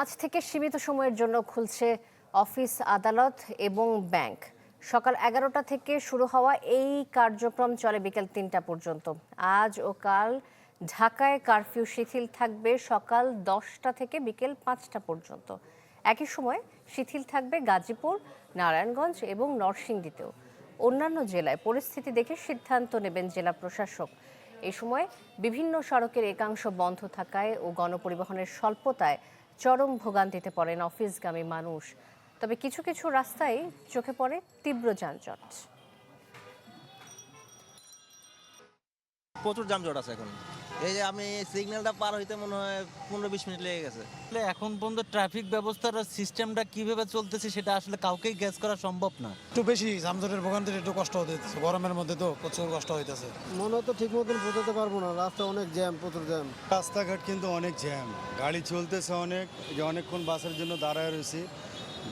আজ থেকে সীমিত সময়ের জন্য খুলছে অফিস, আদালত এবং ব্যাংক। সকাল এগারোটা থেকে শুরু হওয়া এই কার্যক্রম চলে বিকেল তিনটা পর্যন্ত। আজ ও কাল ঢাকায় কারফিউ শিথিল থাকবে সকাল দশটা থেকে বিকেল পাঁচটা পর্যন্ত। একই সময় শিথিল থাকবে গাজীপুর, নারায়ণগঞ্জ এবং নরসিংদীতেও। অন্যান্য জেলায় পরিস্থিতি দেখে সিদ্ধান্ত নেবেন জেলা প্রশাসক। এই সময় বিভিন্ন সড়কের একাংশ বন্ধ থাকায় ও গণপরিবহনের স্বল্পতায় চরম ভোগান্তিতে পড়েন অফিসগামী মানুষ। তবে কিছু কিছু রাস্তায় চোখে পড়ে তীব্র যানজট। প্রচুর যানজট আছে এখন। এই যে আমি সিগন্যালটা পার হইতে মনে হয় পনেরো বিশ মিনিট লেগে গেছে। এখন পর্যন্ত ট্রাফিক ব্যবস্থার সিস্টেমটা কীভাবে চলতেছে সেটা আসলে কাউকেই গ্যাস করা সম্ভব না। একটু বেশি যানজটের ভোগান্তির একটু কষ্ট হতেছে গরমের মধ্যে তো প্রচুর কষ্ট হইতেছে। মনে তো ঠিক মতন বোঝাতে পারব না রাস্তা অনেক জ্যাম প্রচুর জ্যাম রাস্তাঘাট কিন্তু অনেক জ্যাম গাড়ি চলতেছে অনেক যে অনেকক্ষণ বাসের জন্য দাঁড়ায় রয়েছি।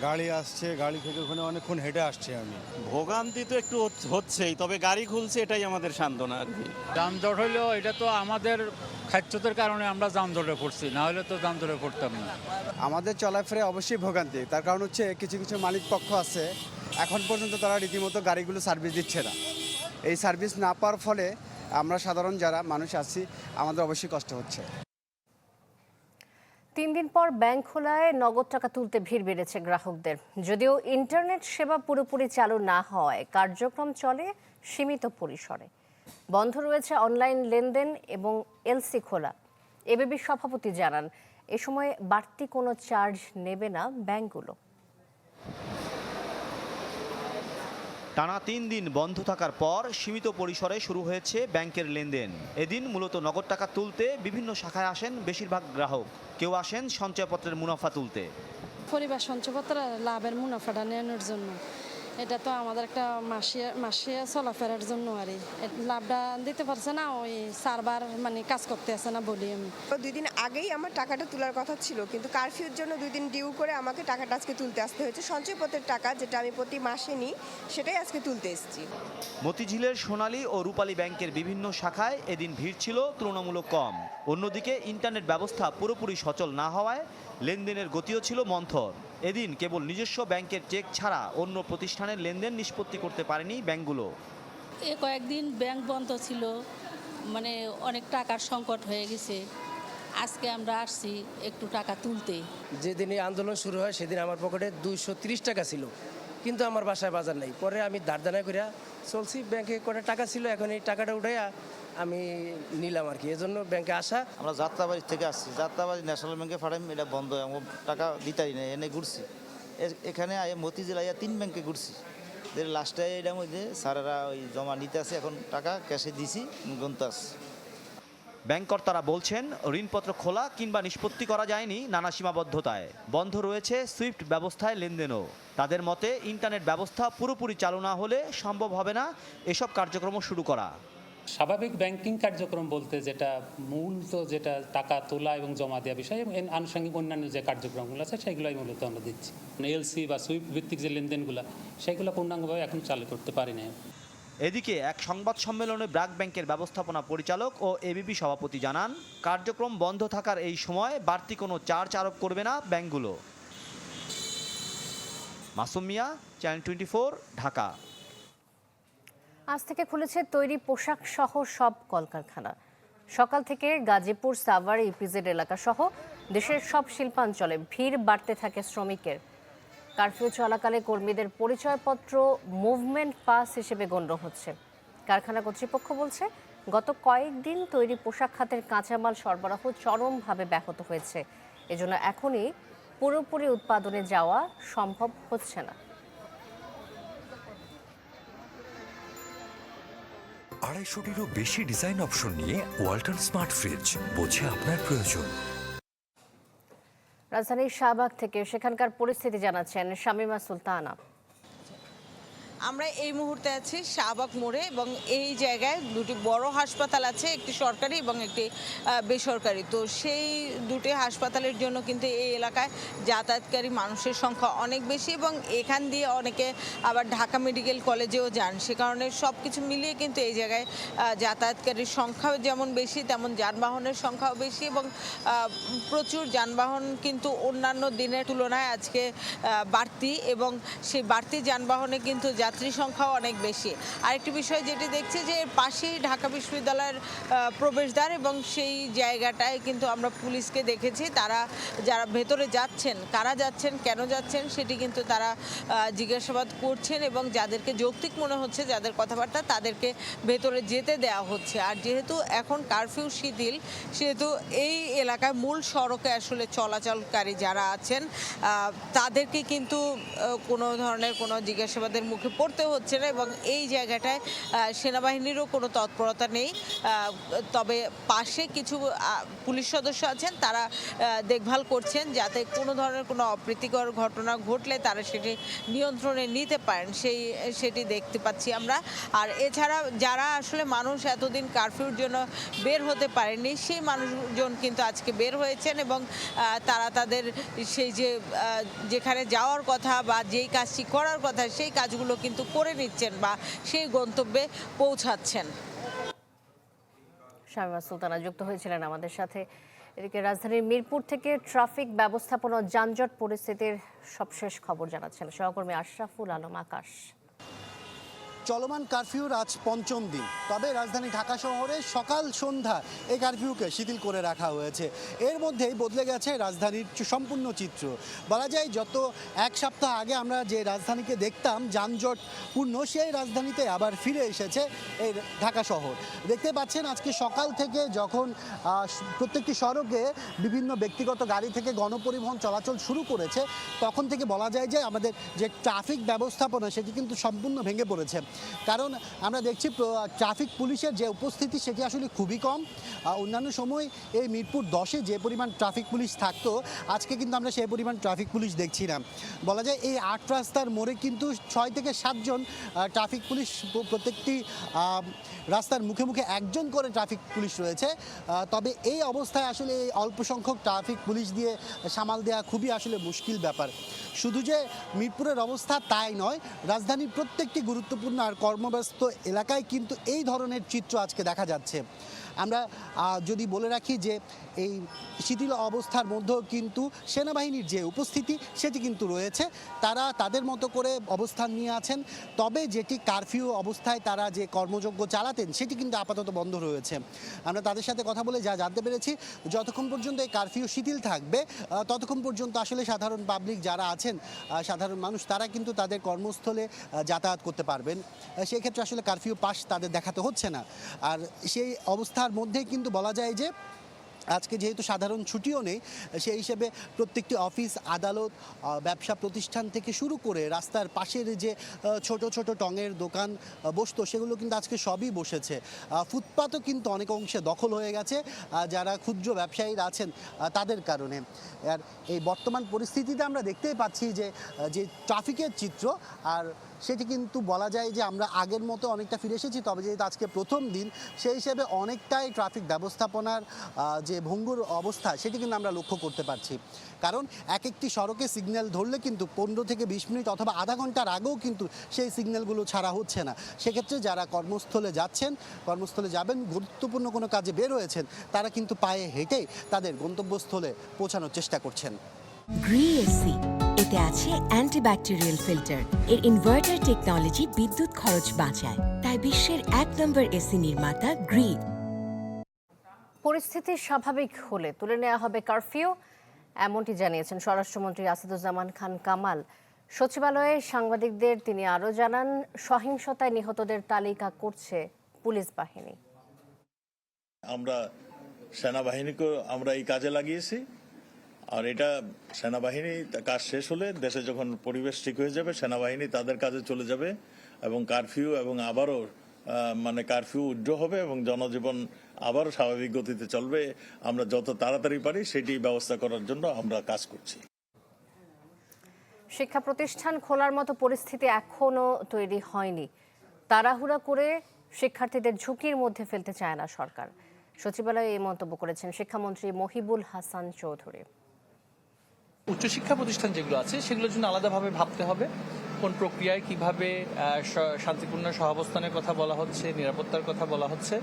গাড়ি আসছে গাড়ি থেকে ওখানে অনেকক্ষণ হেঁটে আসছি আমি। ভোগান্তি তো একটু হচ- হচ্ছেই তবে গাড়ি খুলছে এটাই আমাদের সান্ত্বনা আর কি। যানজট হইলেও এটা তো আমাদের খাদ্যতের কারণে আমরা যানজটে পড়ছি না হলে তো যানজটে পড়তাম না। আমাদের চলাফেরা অবশ্যই ভোগান্তি তার কারণ হচ্ছে কিছু কিছু মালিক পক্ষ আছে এখন পর্যন্ত তারা রীতিমতো গাড়িগুলো সার্ভিস দিচ্ছে না। এই সার্ভিস না পাওয়ার ফলে আমরা সাধারণ যারা মানুষ আছি আমাদের অবশ্যই কষ্ট হচ্ছে। তিন দিন পর ব্যাংক খোলায় নগদ টাকা তুলতে ভিড় বেড়েছে গ্রাহকদের। যদিও ইন্টারনেট সেবা পুরোপুরি চালু না হওয়ায় কার্যক্রম চলে সীমিত পরিসরে। বন্ধ রয়েছে অনলাইন লেনদেন এবং এলসি খোলা। এবিবি সভাপতি জানান, এ সময় বাড়তি কোনো চার্জ নেবে না ব্যাংকগুলো। টানা তিন দিন বন্ধ থাকার পর সীমিত পরিসরে শুরু হয়েছে ব্যাংকের লেনদেন। এদিন মূলত নগদ টাকা তুলতে বিভিন্ন শাখায় আসেন বেশিরভাগ গ্রাহক। কেউ আসেন সঞ্চয়পত্রের মুনাফা তুলতে। পরিবার সঞ্চয়পত্র লাভের মুনাফাটা নেওয়ার জন্য। এটা তো আমাদের একটা মাসিয়া মাসিয়া চলাফেরার জন্য আর লাভটা দিতে পারছে না ওই সার্ভার মানে কাজ করতে আসে না বলি আমি দুই দিন আগেই আমার টাকাটা তোলার কথা ছিল কিন্তু কারফিউর জন্য দুই দিন ডিউ করে আমাকে টাকাটা আজকে তুলতে আসতে হয়েছে। সঞ্চয়পত্রের টাকা যেটা আমি প্রতি মাসে নিই সেটাই আজকে তুলতে এসেছি। মতিঝিলের সোনালী ও রূপালী ব্যাংকের বিভিন্ন শাখায় এদিন ভিড় ছিল তুলনামূলক কম। অন্যদিকে ইন্টারনেট ব্যবস্থা পুরোপুরি সচল না হওয়ায় লেনদেনের গতিও ছিল মন্থর। এদিন কেবল নিজস্ব ব্যাংকের চেক ছাড়া অন্য প্রতিষ্ঠানের লেনদেন নিষ্পত্তি করতে পারেনি ব্যাংকগুলো। এ কয়েকদিন ব্যাংক বন্ধ ছিল মানে অনেক টাকার সংকট হয়ে গেছে। আজকে আমরা আসছি একটু টাকা তুলতে। যেদিন এই আন্দোলন শুরু হয় সেদিন আমার পকেটে দুইশো তিরিশ টাকা ছিল। কিন্তু আমার বাসায় বাজার নেই। পরে আমি দাঁড়দানা করে চলছি ব্যাংকে কটা টাকা ছিল এখন এই টাকাটা উঠাইয়া আমি নিলাম আর কি এজন্য ব্যাংকে আসা। আমরা যাত্রাবাড়ি থেকে আসছি যাত্রাবাড়ি ন্যাশনাল ব্যাংকে ফাটাই এটা বন্ধ এমন টাকা দিতারি না এনে ঘুরছি। এখানে আয় মতিঝিল আইয়া তিন ব্যাংকে ঘুরছি। লাস্টে এটা মধ্যে স্যারেরা ওই জমা নিতে আছে এখন টাকা ক্যাশে দিছি গন্তে আসছি। ব্যাংক কর্তারা বলছেন ঋণপত্র খোলা কিংবা নিষ্পত্তি করা যায়নি নানা সীমাবদ্ধতায়। বন্ধ রয়েছে সুইফট ব্যবস্থায় লেনদেনও। তাদের মতে ইন্টারনেট ব্যবস্থা পুরোপুরি চালু না হলে সম্ভব হবে না এসব কার্যক্রম শুরু করা। স্বাভাবিক ব্যাংকিং কার্যক্রম বলতে যেটা মূলত যেটা টাকা তোলা এবং জমা দেওয়া বিষয় এবং আনুষঙ্গিক অন্যান্য যে কার্যক্রমগুলো আছে, সেগুলোই মূলত আমরা দিচ্ছি। এলসি বা সুইফট ভিত্তিক যে লেনদেনগুলো, সেগুলো পূর্ণাঙ্গভাবে এখন চালু করতে পারি না এদিকে এক সংবাদ সম্মেলনে ব্র্যাক ব্যাংকের ব্যবস্থাপনা পরিচালক ও এবিপি সভাপতি জানান, কার্যক্রম বন্ধ থাকার এই সময় বাড়তি কোনো চার্জ আরোপ করবে না ব্যাংকগুলো। Masum Mia channel twenty Dhaka. আজ থেকে খুলেছে তৈরি পোশাক সহ সব কলকারখানা। সকাল থেকে গাজীপুর, সাভার, ইপিজেড এলাকা সহ দেশের সব শিল্পাঞ্চলে ভিড় বাড়তে থাকে শ্রমিকের। কারফিউ চলাকালে কর্মীদের পরিচয়পত্র মুভমেন্ট পাস হিসেবে গণ্য হচ্ছে। কারখানা কর্তৃপক্ষ বলছে, গত কয়েকদিন তৈরি পোশাক খাতের কাঁচামাল সরবরাহ চরমভাবে ব্যাহত হয়েছে। এজন্য এখনই পুরোপুরি উৎপাদনে যাওয়া সম্ভব হচ্ছে না। আড়াইশোটিরও বেশি ডিজাইন অপশন নিয়ে ওয়াল্টন স্মার্ট ফ্রিজ, বোঝে আপনার প্রয়োজন। রাজধানীর শাহবাগ থেকে সেখানকার পরিস্থিতি জানাচ্ছেন শামিমা সুলতানা। আমরা এই মুহূর্তে আছি শাহবাগ মোড়ে এবং এই জায়গায় দুটি বড় হাসপাতাল আছে, একটি সরকারি এবং একটি বেসরকারি। তো সেই দুটি হাসপাতালের জন্য কিন্তু এই এলাকায় যাতায়াতকারী মানুষের সংখ্যা অনেক বেশি এবং এখান দিয়ে অনেকে আবার ঢাকা মেডিকেল কলেজেও যান। সে কারণে সব কিছু মিলিয়ে কিন্তু এই জায়গায় যাতায়াতকারীর সংখ্যাও যেমন বেশি, তেমন যানবাহনের সংখ্যাও বেশি এবং প্রচুর যানবাহন কিন্তু অন্যান্য দিনের তুলনায় আজকে বাড়তি এবং সেই বাড়তি যানবাহনে কিন্তু যাত্রী সংখ্যাও অনেক বেশি। আরেকটি বিষয় যেটি দেখছি যে পাশেই ঢাকা বিশ্ববিদ্যালয়ের প্রবেশদ্বার এবং সেই জায়গাটায় কিন্তু আমরা পুলিশকে দেখেছি। তারা যারা ভেতরে যাচ্ছেন, কারা যাচ্ছেন, কেন যাচ্ছেন, সেটি কিন্তু তারা জিজ্ঞাসাবাদ করছেন এবং যাদেরকে যৌক্তিক মনে হচ্ছে, যাদের কথাবার্তা তাদেরকে ভেতরে যেতে দেওয়া হচ্ছে। আর যেহেতু এখন কারফিউ শিথিল, সেহেতু এই এলাকায় মূল সড়কে আসলে চলাচলকারী যারা আছেন তাদেরকে কিন্তু কোনো ধরনের কোনো জিজ্ঞাসাবাদের মুখে পড়তে হচ্ছে না এবং এই জায়গাটায় সেনাবাহিনীরও কোনো তৎপরতা নেই। তবে পাশে কিছু পুলিশ সদস্য আছেন, তারা দেখভাল করছেন যাতে কোনো ধরনের কোনো অপ্রীতিকর ঘটনা ঘটলে তারা সেটি নিয়ন্ত্রণে নিতে পারেন। সেই, সেটি দেখতে পাচ্ছি আমরা। আর এছাড়া যারা আসলে মানুষ এতদিন কারফিউর জন্য বের হতে পারেনি সেই মানুষজন কিন্তু আজকে বের হয়েছেন এবং তারা তাদের সেই যে যেখানে যাওয়ার কথা বা যেই কাজটি করার কথা, সেই কাজগুলো কিন্তু করে নিচ্ছেন বা সেই গন্তব্যে পৌঁছাচ্ছেন। শামিমা সুলতানা যুক্ত হয়েছিলেন আমাদের সাথে। এদিকে রাজধানীর মিরপুর থেকে ট্রাফিক ব্যবস্থাপনা যানজট পরিস্থিতির সবশেষ খবর জানাচ্ছেন সহকর্মী আশরাফুল আলম আকাশ। চলমান কারফিউর আজ পঞ্চম দিন। তবে রাজধানী ঢাকা শহরে সকাল সন্ধ্যা এই কারফিউকে শিথিল করে রাখা হয়েছে। এর মধ্যেই বদলে গেছে রাজধানীর সম্পূর্ণ চিত্র। বলা যায়, যত এক সপ্তাহ আগে আমরা যে রাজধানীকে দেখতাম, যানজটপূর্ণ, সেই রাজধানীতে আবার ফিরে এসেছে এই ঢাকা শহর। দেখতে পাচ্ছেন, আজকে সকাল থেকে যখন প্রত্যেকটি সড়কে বিভিন্ন ব্যক্তিগত গাড়ি থেকে গণপরিবহন চলাচল শুরু করেছে, তখন থেকে বলা যায় যে আমাদের যে ট্রাফিক ব্যবস্থাপনা, সেটি কিন্তু সম্পূর্ণ ভেঙে পড়েছে। কারণ আমরা দেখছি ট্রাফিক পুলিশের যে উপস্থিতি সেটি আসলে খুবই কম। অন্যান্য সময় এই মিরপুর দশে যে পরিমাণ ট্রাফিক পুলিশ থাকতো, আজকে কিন্তু আমরা সেই পরিমাণ ট্রাফিক পুলিশ দেখছি না। বলা যায় এই আট রাস্তার মোড়ে কিন্তু ছয় থেকে সাতজন ট্রাফিক পুলিশ প্রত্যেকটি রাস্তার মুখে মুখে একজন করে ট্রাফিক পুলিশ রয়েছে। তবে এই অবস্থায় আসলে এই অল্প সংখ্যক ট্রাফিক পুলিশ দিয়ে সামাল দেওয়া খুবই আসলে মুশকিল ব্যাপার। শুধু যে মিরপুরের অবস্থা তাই নয়, রাজধানীর প্রত্যেকটি গুরুত্বপূর্ণ আর কর্মব্যস্ত এলাকায় কিন্তু এই ধরনের চিত্র আজকে দেখা যাচ্ছে। আমরা যদি বলে রাখি যে এই শিথিল অবস্থার মধ্যেও কিন্তু সেনাবাহিনীর যে উপস্থিতি, সেটি কিন্তু রয়েছে। তারা তাদের মতো করে অবস্থান নিয়ে আছেন। তবে যেটি কারফিউ অবস্থায় তারা যে কর্মযজ্ঞ চালাতেন, সেটি কিন্তু আপাতত বন্ধ রয়েছে। আমরা তাদের সাথে কথা বলে যা জানতে পেরেছি, যতক্ষণ পর্যন্ত এই কারফিউ শিথিল থাকবে ততক্ষণ পর্যন্ত আসলে সাধারণ পাবলিক যারা আছেন সাধারণ মানুষ, তারা কিন্তু তাদের কর্মস্থলে যাতায়াত করতে পারবেন। সেক্ষেত্রে আসলে কারফিউ পাস তাদের দেখাতে হচ্ছে না। আর সেই অবস্থার মধ্যেই কিন্তু বলা যায় যে আজকে যেহেতু সাধারণ ছুটিও নেই, সেই হিসেবে প্রত্যেকটি অফিস, আদালত ব্যবসা প্রতিষ্ঠান থেকে শুরু করে রাস্তার পাশের যে ছোট ছোট টঙের দোকান বসতো, সেগুলো কিন্তু আজকে সবই বসেছে। ফুটপাতও কিন্তু অনেক অংশে দখল হয়ে গেছে যারা ক্ষুদ্র ব্যবসায়ীরা আছেন তাদের কারণে। আর এই বর্তমান পরিস্থিতিতে আমরা দেখতেই পাচ্ছি যে যে ট্রাফিকের চিত্র, আর সেটি কিন্তু বলা যায় যে আমরা আগের মতো অনেকটা ফিরে এসেছি, তবে যেহেতু আজকে প্রথম দিন, সেই হিসেবে অনেকটাই ট্রাফিক ব্যবস্থাপনার যে ভঙ্গুর অবস্থা, সেটি কিন্তু আমরা লক্ষ্য করতে পারছি। কারণ এক একটি সড়কে সিগন্যাল ধরলে কিন্তু পনেরো থেকে বিশ মিনিট অথবা আধা ঘণ্টার আগেও কিন্তু সেই সিগন্যালগুলো ছাড়া হচ্ছে না। সেক্ষেত্রে যারা কর্মস্থলে যাচ্ছেন, কর্মস্থলে যাবেন, গুরুত্বপূর্ণ কোনো কাজে বের হয়েছেন, তারা কিন্তু পায়ে হেঁটেই তাদের গন্তব্যস্থলে পৌঁছানোর চেষ্টা করছেন। এতে আছে অ্যান্টিব্যাকটেরিয়াল ফিল্টার। এর ইনভার্টার টেকনোলজি বিদ্যুৎ খরচ বাঁচায়। তাই বিশ্বের এক নম্বর এসি নির্মাতা গ্রি পরিস্থিতি স্বাভাবিক হলে তুলে নেওয়া হবে কারফিউ। এমনটি জানিয়েছেন স্বরাষ্ট্রমন্ত্রী আসাদুজ্জামান খান কামাল। সচিবালয়ে সাংবাদিকদের তিনি আরও জানান সহিংসতায় নিহতদের তালিকা করছে পুলিশ বাহিনী। আমরা সেনাবাহিনীকে আমরা এই কাজে লাগিয়েছি। আর এটা সেনাবাহিনী কাজ শেষ হলে দেশে যখন পরিবেশ ঠিক হয়ে যাবে, সেনাবাহিনী তাদের কাজে চলে যাবে এবং কারফিউ এবং আবারও মানে কারফিউ উড্র হবে এবং জনজীবন আবারও স্বাভাবিক গতিতে চলবে। আমরা যত তাড়াতাড়ি পারি সেটি ব্যবস্থা করার জন্য আমরা কাজ করছি। শিক্ষা প্রতিষ্ঠান খোলার মতো পরিস্থিতি এখনও তৈরি হয়নি। তাড়াহুড়া করে শিক্ষার্থীদের ঝুঁকির মধ্যে ফেলতে চায় না সরকার। সচিবালয়ে এই মন্তব্য করেছেন শিক্ষামন্ত্রী মহিবুল হাসান চৌধুরী। উচ্চশিক্ষা প্রতিষ্ঠান যেগুলো আছে, সেগুলোর জন্য আলাদাভাবে ভাবতে হবে। কোন প্রক্রিয়ায় কীভাবে শান্তিপূর্ণ সহাবস্থানের কথা বলা হচ্ছে, নিরাপত্তার কথা বলা হচ্ছে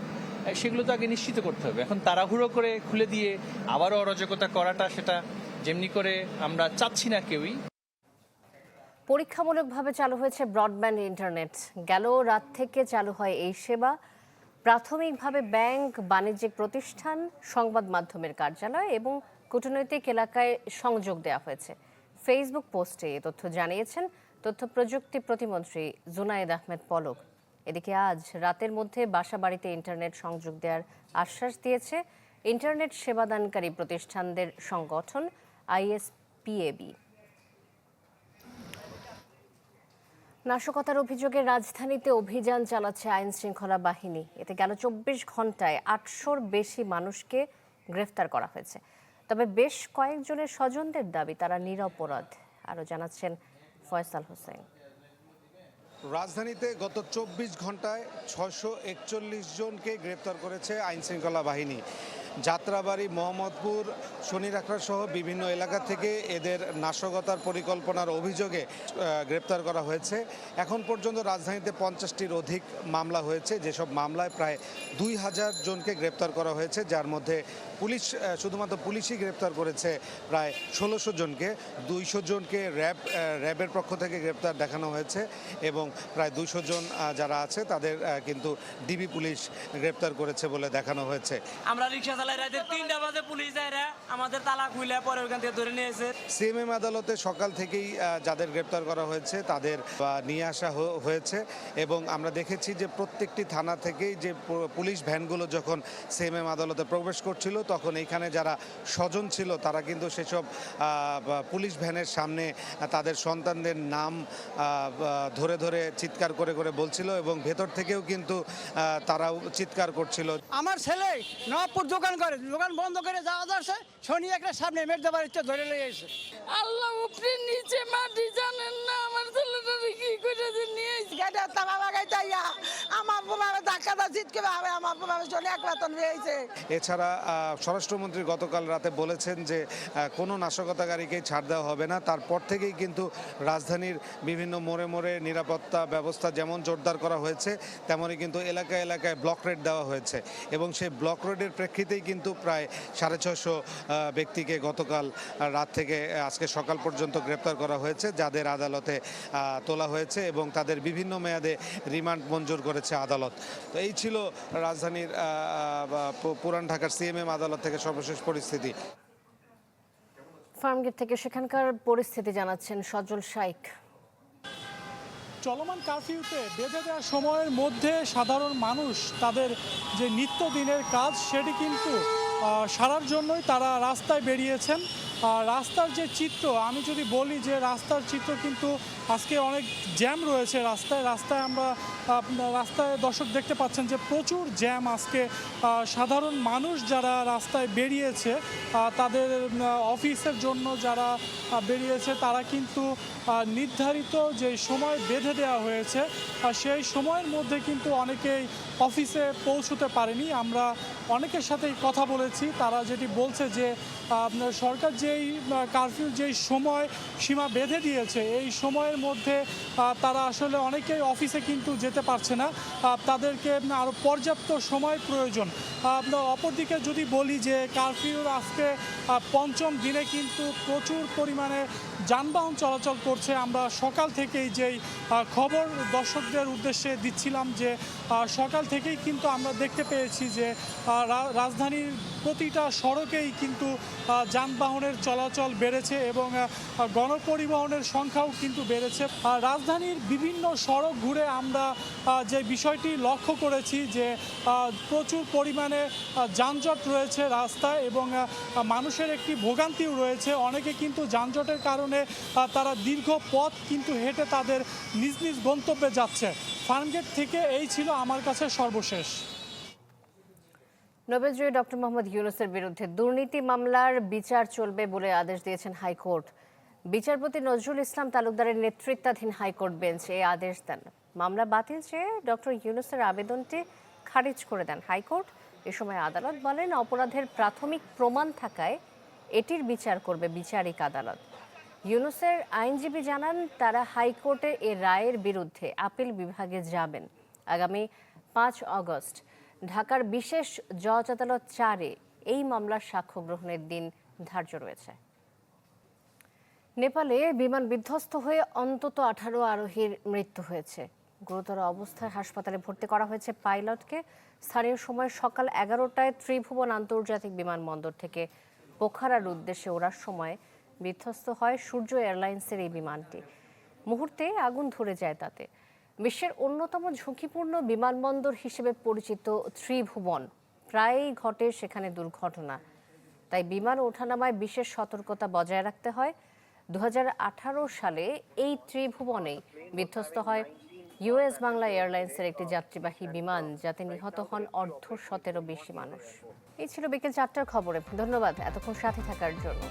সেগুলো তো আগে নিশ্চিত করতে হবে। এখন তাড়াহুড়ো করে খুলে দিয়ে আবারও অরাজকতা করাটা, সেটা যেমনি করে আমরা চাচ্ছি না কেউই। পরীক্ষামূলকভাবে চালু হয়েছে ব্রডব্যান্ড ইন্টারনেট। গেল রাত থেকে চালু হয় এই সেবা। প্রাথমিকভাবে ব্যাংক বাণিজ্যিক প্রতিষ্ঠান, সংবাদ মাধ্যমের কার্যালয় এবং কূটনৈতিক এলাকায় সংযোগ দেওয়া হয়েছে। ফেসবুক পোস্টে এ তথ্য জানিয়েছেন তথ্য প্রযুক্তি প্রতিমন্ত্রী জুনায়েদ আহমেদ পলক। এদিকে আজ রাতের মধ্যে বাসা বাড়িতে ইন্টারনেট সংযোগ দেওয়ার আশ্বাস দিয়েছে ইন্টারনেট সেবাদানকারী প্রতিষ্ঠানদের সংগঠন আইএসপিএবি। নাশকতার অভিযোগে রাজধানীতে অভিযান চালাচ্ছে আইন শৃঙ্খলা বাহিনী। এতে গেল চব্বিশ ঘন্টায় আটশোর বেশি মানুষকে গ্রেফতার করা হয়েছে। তবে বেশ কয়েকজনের স্বজনদের দাবি, তারা নিরপরাধ, আরও জানাচ্ছেন ফয়সাল হোসেন। রাজধানীতে গত চব্বিশ ঘন্টায় ছশো একচল্লিশ জনকে গ্রেপ্তার করেছে আইন শৃঙ্খলা বাহিনী। যাত্রাবাড়ি, মোহাম্মদপুর শনিরাখড়া সহ বিভিন্ন এলাকা থেকে এদের নাশকতার পরিকল্পনার অভিযোগে গ্রেপ্তার করা হয়েছে। এখন পর্যন্ত রাজধানীতে পঞ্চাশটির অধিক মামলা হয়েছে। যেসব মামলায় প্রায় দুই হাজার জনকে গ্রেপ্তার করা হয়েছে, যার মধ্যে পুলিশ শুধুমাত্র পুলিশই গ্রেপ্তার করেছে প্রায় ষোলোশো জনকে। দুইশো জনকে র্যাব র্যাবের পক্ষ থেকে গ্রেপ্তার দেখানো হয়েছে এবং প্রায় দুশো জন যারা আছে তাদের কিন্তু ডিবি পুলিশ গ্রেপ্তার করেছে বলে দেখানো হয়েছে। আমরা রিক্সা চালাই রাতে তিনটা বাজে পুলিশ যায় আমাদের তালা খুলে পরে ওখান থেকে ধরে নিয়েছে সিএমএম আদালতে সকাল থেকেই যাদের গ্রেপ্তার করা হয়েছে তাদের নিয়ে আসা হয়েছে এবং আমরা দেখেছি যে প্রত্যেকটি থানা থেকেই যে পুলিশ ভ্যানগুলো যখন সিএমএম আদালতে প্রবেশ করছিল তখন এইখানে যারা স্বজন ছিল তারা কিন্তু সেসব পুলিশ ভ্যানের সামনে তাদের সন্তানদের নাম ধরে ধরে চিৎকার করে করে বলছিল এবং ভেতর থেকেও কিন্তু তারাও চিৎকার করছিল। আমার ছেলে নবাবপুর দোকান করে দোকান বন্ধ করে যাওয়া যাচ্ছে শনি একটা সামনে মেঘ দেবার ইচ্ছে ধরে লেগে গেছে আল্লাহ উপরে নিচে মাটি জানেন না আমার ছেলেটারে কি করে যে নিয়ে গেটে তালা লাগাই তাইয়া আমার বাবা ধাক্কাটা জিতকে ভাবে আমার বাবা শনি এক বেতন পেয়েছে এছাড়া স্বরাষ্ট্রমন্ত্রী গতকাল রাতে বলেছেন যে কোনো নাশকতাকারীকেই ছাড় দেওয়া হবে না। তারপর থেকেই কিন্তু রাজধানীর বিভিন্ন মোড়ে মোড়ে নিরাপত্তা ব্যবস্থা যেমন জোরদার করা হয়েছে, তেমনই কিন্তু এলাকা এলাকায় ব্লক রেড দেওয়া হয়েছে। এবং সেই ব্লক রেডের প্রেক্ষিতেই কিন্তু প্রায় সাড়ে ছশো ব্যক্তিকে গতকাল রাত থেকে আজকে সকাল পর্যন্ত গ্রেপ্তার করা হয়েছে, যাদের আদালতে তোলা হয়েছে এবং তাদের বিভিন্ন মেয়াদে রিমান্ড মঞ্জুর করেছে আদালত। তো এই ছিল রাজধানীর পুরান ঢাকার সিএমএম আদালত। থেকে সর্বশেষ পরিস্থিতি। ফার্মগেট থেকে সেখানকার পরিস্থিতি জানাচ্ছেন সজল শাইক চলমান কারফিউতে বেঁধে দেওয়ার সময়ের মধ্যে সাধারণ মানুষ তাদের যে নিত্যদিনের কাজ সেটি কিন্তু আহ, সারার জন্যই তারা রাস্তায় বেরিয়েছেন। রাস্তার যে চিত্র, আমি যদি বলি যে রাস্তার চিত্র কিন্তু আজকে অনেক জ্যাম রয়েছে রাস্তায়। রাস্তায় আমরা রাস্তায় দর্শক দেখতে পাচ্ছেন যে প্রচুর জ্যাম আজকে। সাধারণ মানুষ যারা রাস্তায় বেরিয়েছে তাদের অফিসের জন্য যারা বেরিয়েছে, তারা কিন্তু নির্ধারিত যে সময় বেঁধে দেওয়া হয়েছে, আর সেই সময়ের মধ্যে কিন্তু অনেকেই অফিসে পৌঁছতে পারেনি। আমরা অনেকের সাথেই কথা বলেছি। তারা যেটি বলছে যে সরকার যেই কারফিউ যেই সময় সীমা বেঁধে দিয়েছে, এই সময়ের মধ্যে তারা আসলে অনেকেই অফিসে কিন্তু যেতে পারছে না। তাদেরকে আরও পর্যাপ্ত সময় প্রয়োজন। অপরদিকে যদি বলি যে কারফিউর আজকে পঞ্চম দিনে কিন্তু প্রচুর পরিমাণে যানবাহন চলাচল করছে। আমরা সকাল থেকেই যেই খবর দর্শকদের উদ্দেশ্যে দিচ্ছিলাম যে সকাল থেকেই কিন্তু আমরা দেখতে পেয়েছি যে রাজধানীর প্রতিটা সড়কেই কিন্তু যানবাহনের চলাচল বেড়েছে এবং গণপরিবহনের সংখ্যাও কিন্তু বেড়েছে। রাজধানীর বিভিন্ন সড়ক ঘুরে আমরা যে বিষয়টি লক্ষ্য করেছি যে প্রচুর পরিমাণে যানজট রয়েছে রাস্তায় এবং মানুষের একটি ভোগান্তিও রয়েছে। অনেকে কিন্তু যানজটের কারণে তারা দীর্ঘ পথ কিন্তু হেঁটে তাদের নিজ নিজ গন্তব্যে যাচ্ছে। ফার্মগেট থেকে এই ছিল আমার কাছে সর্বশেষ। নোবেলজয়ী ডক্টর মোহাম্মদ ইউনুসের বিরুদ্ধে দুর্নীতি মামলার বিচার চলবে বলে আদেশ দিয়েছেন হাইকোর্ট। বিচারপতি নজরুল ইসলাম তালুকদারের নেতৃত্বাধীন হাইকোর্ট বেঞ্চ এই আদেশ দেন। মামলা বাতিল চেয়ে ডক্টর ইউনুসের আবেদনটি খারিজ করে দেন হাইকোর্ট। এ সময় আদালত বলেন, অপরাধের প্রাথমিক প্রমাণ থাকায় এটির বিচার করবে বিচারিক আদালত। ইউনুসের আইনজীবী জানান, তারা হাইকোর্টে এ রায়ের বিরুদ্ধে আপিল বিভাগে যাবেন। আগামী পাঁচ আগস্ট ঢাকার বিশেষ জজ আদালত চারে এই মামলার সাক্ষ্য গ্রহণের দিন ধার্য রয়েছে। নেপালে বিমান বিধ্বস্ত হয়ে অন্তত আঠারো আরোহীর মৃত্যু হয়েছে। গুরুতর অবস্থায় হাসপাতালে ভর্তি করা হয়েছে পাইলটকে। স্থানীয় সময় সকাল এগারোটায় ত্রিভুবন আন্তর্জাতিক বিমানবন্দর থেকে পোখারার উদ্দেশ্যে ওড়ার সময় বিধ্বস্ত হয় সূর্য এয়ারলাইন্সের এই বিমানটি। মুহূর্তে আগুন ধরে যায় তাতে। বিশ্বের অন্যতম ঝুঁকিপূর্ণ বিমানবন্দর হিসেবে পরিচিত ত্রিভুবন। প্রায়ই ঘটে সেখানে দুর্ঘটনা। তাই বিমান ওঠানামায় বিশেষ সতর্কতা বজায় রাখতে হয়। দু হাজার আঠারো সালে এই ত্রিভুবনেই বিধ্বস্ত হয় ইউএস বাংলা এয়ারলাইন্সের একটি যাত্রীবাহী বিমান, যাতে নিহত হন অর্ধ শতেরও বেশি মানুষ। এই ছিল বিকেল চারটার খবরে। ধন্যবাদ এতক্ষণ সাথে থাকার জন্য।